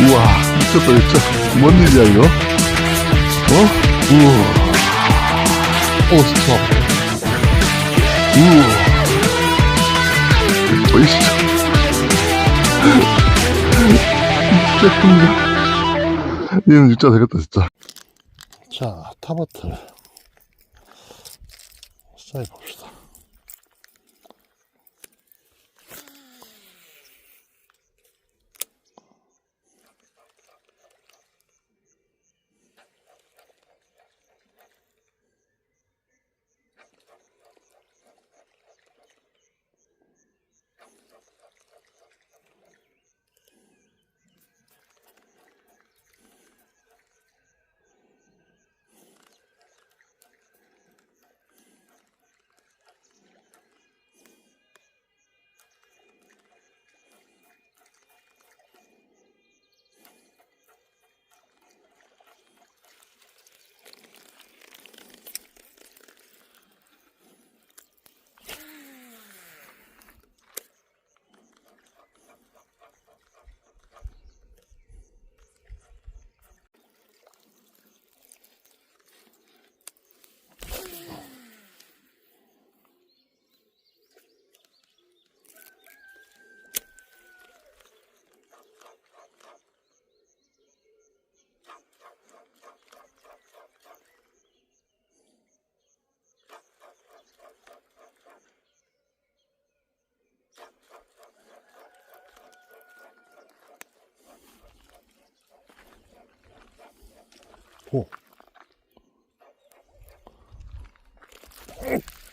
우와, 미쳤다, 진짜. 뭔 일이야, 이거? 어? 우와. 오, 진짜. 우와. 어이, 진짜. 진짜 큰다. 얘는 진짜 되겠다, 진짜. 자, 타버틀. 시작해 봅시다. 오.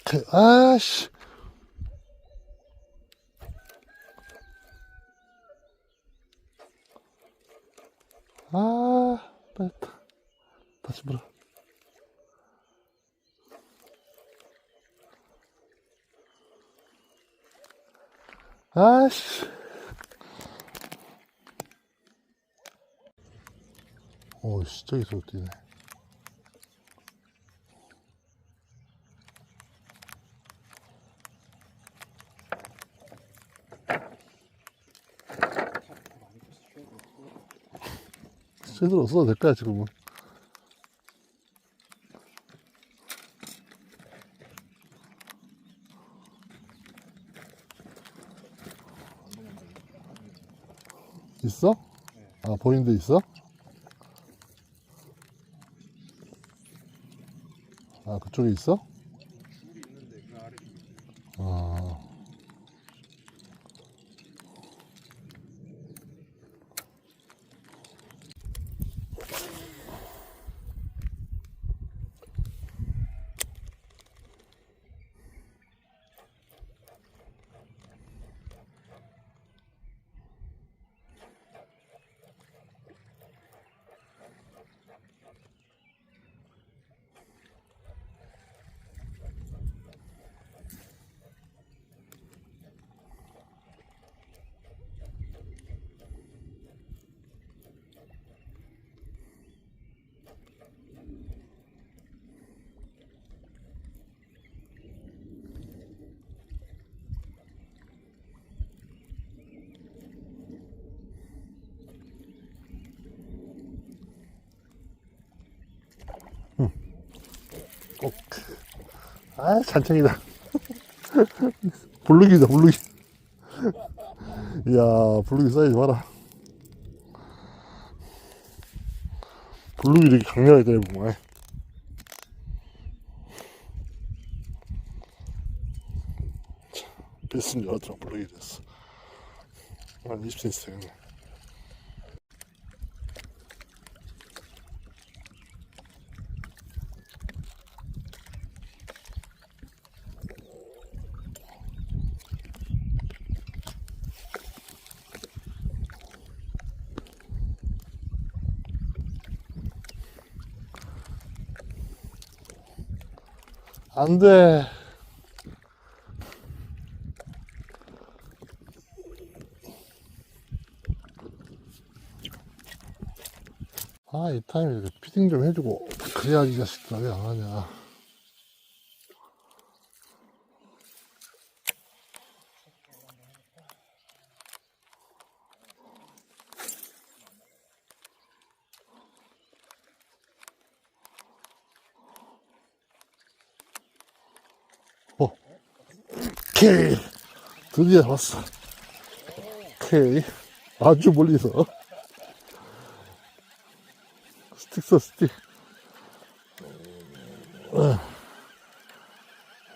그, 아씨. 아, 빨다 다시 물 어. 아씨. 오씨, 저기서 뛰네. 제대로 써도 될까요, 지금은? 있어? 아, 보이는 데 있어? 아, 그쪽에 있어? 꼭. 아, 잔챙이다. 블루기다, 블루기. 이야, 블루기 사이즈 봐라. 블루기 이렇게 강렬하게 때려보면. 베스인 줄 알았더라, 블루기 됐어. 한 20cm 되겠네. 안 돼. 아, 이 타임에 피딩 좀 해주고, 그래야지 이 자식들 왜안 하냐. 오케이. 드디어 왔어. 오케이. 아주 멀리서. 스틱 써, 스틱. 어.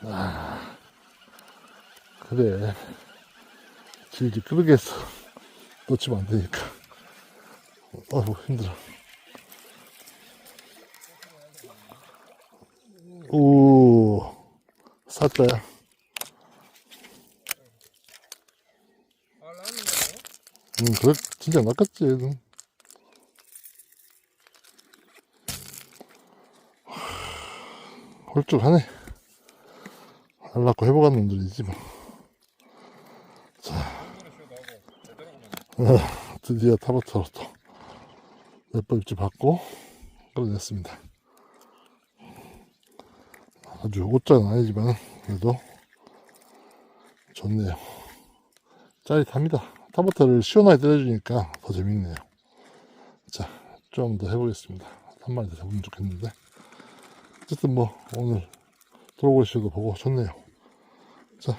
아. 그래. 질질 끄르겠어. 놓치면 안 되니까. 어휴, 힘들어. 오, 사자야. 응, 그래, 진짜 낚았지, 얘는. 홀쭉하네. 알라고 해보간 놈들이지, 뭐. 자. 어, 드디어 타버터로 또 몇번 입질 받고 끌어냈습니다. 아주 옷장은 아니지만 그래도 좋네요. 짜릿합니다. 타버터를 시원하게 때려주니까 더 재밌네요. 자, 좀 더 해보겠습니다. 한 마리 더 잡으면 좋겠는데. 어쨌든 뭐 오늘 돌아오시도 보고 좋네요. 자,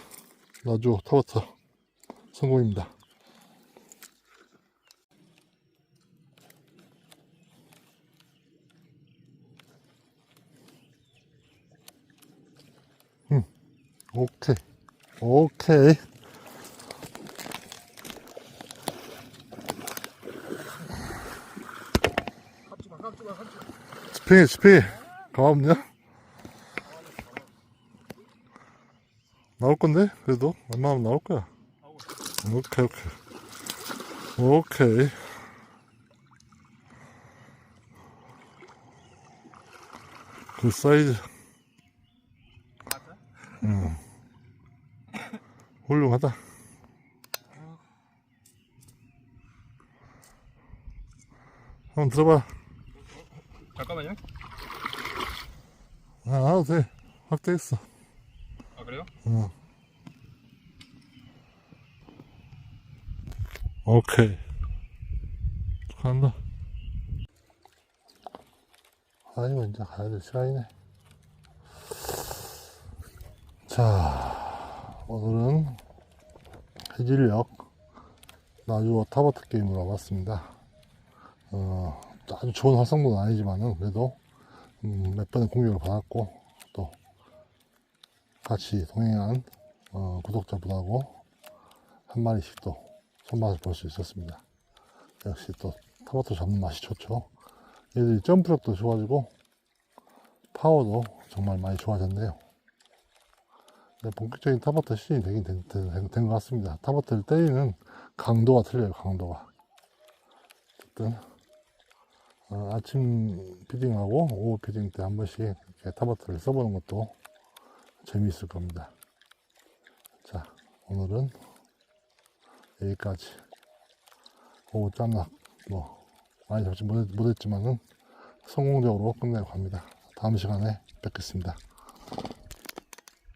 나주 타버터 성공입니다. 오케이. 오케이. 스페인, 스페인. 가만 없냐? 나올 건데? 그래도? 웬만하면 나올 거야. 오케이, 오케이. 오케이. 그 사이즈. 훌륭하다. 한번 들어봐. 잠깐만요. 아, 안 와도 돼. 확대했어. 아 그래요? 어. 오케이. 축하한다. 아이고, 이제 가야 될 시간이네. 자, 오늘은 해질녘 나주어 타버트 게임으로 와봤습니다. 어, 아주 좋은 활성도는 아니지만은 그래도 음, 몇 번의 공격을 받았고 또 같이 동행한 어, 구독자분하고 한 마리씩 또 손맛을 볼 수 있었습니다. 역시 또 타버터 잡는 맛이 좋죠. 얘들이 점프력도 좋아지고 파워도 정말 많이 좋아졌네요. 네, 본격적인 타버터 시즌이 되긴 된 것 같습니다. 타버터를 때리는 강도가 틀려요, 강도가. 어쨌든, 어, 아침 피딩하고 오후 피딩 때 한 번씩 이렇게 타버터를 써보는 것도 재미있을 겁니다. 자, 오늘은 여기까지. 오후 짬낙, 뭐, 많이 잡지 못, 못했지만은 성공적으로 끝내고 갑니다. 다음 시간에 뵙겠습니다.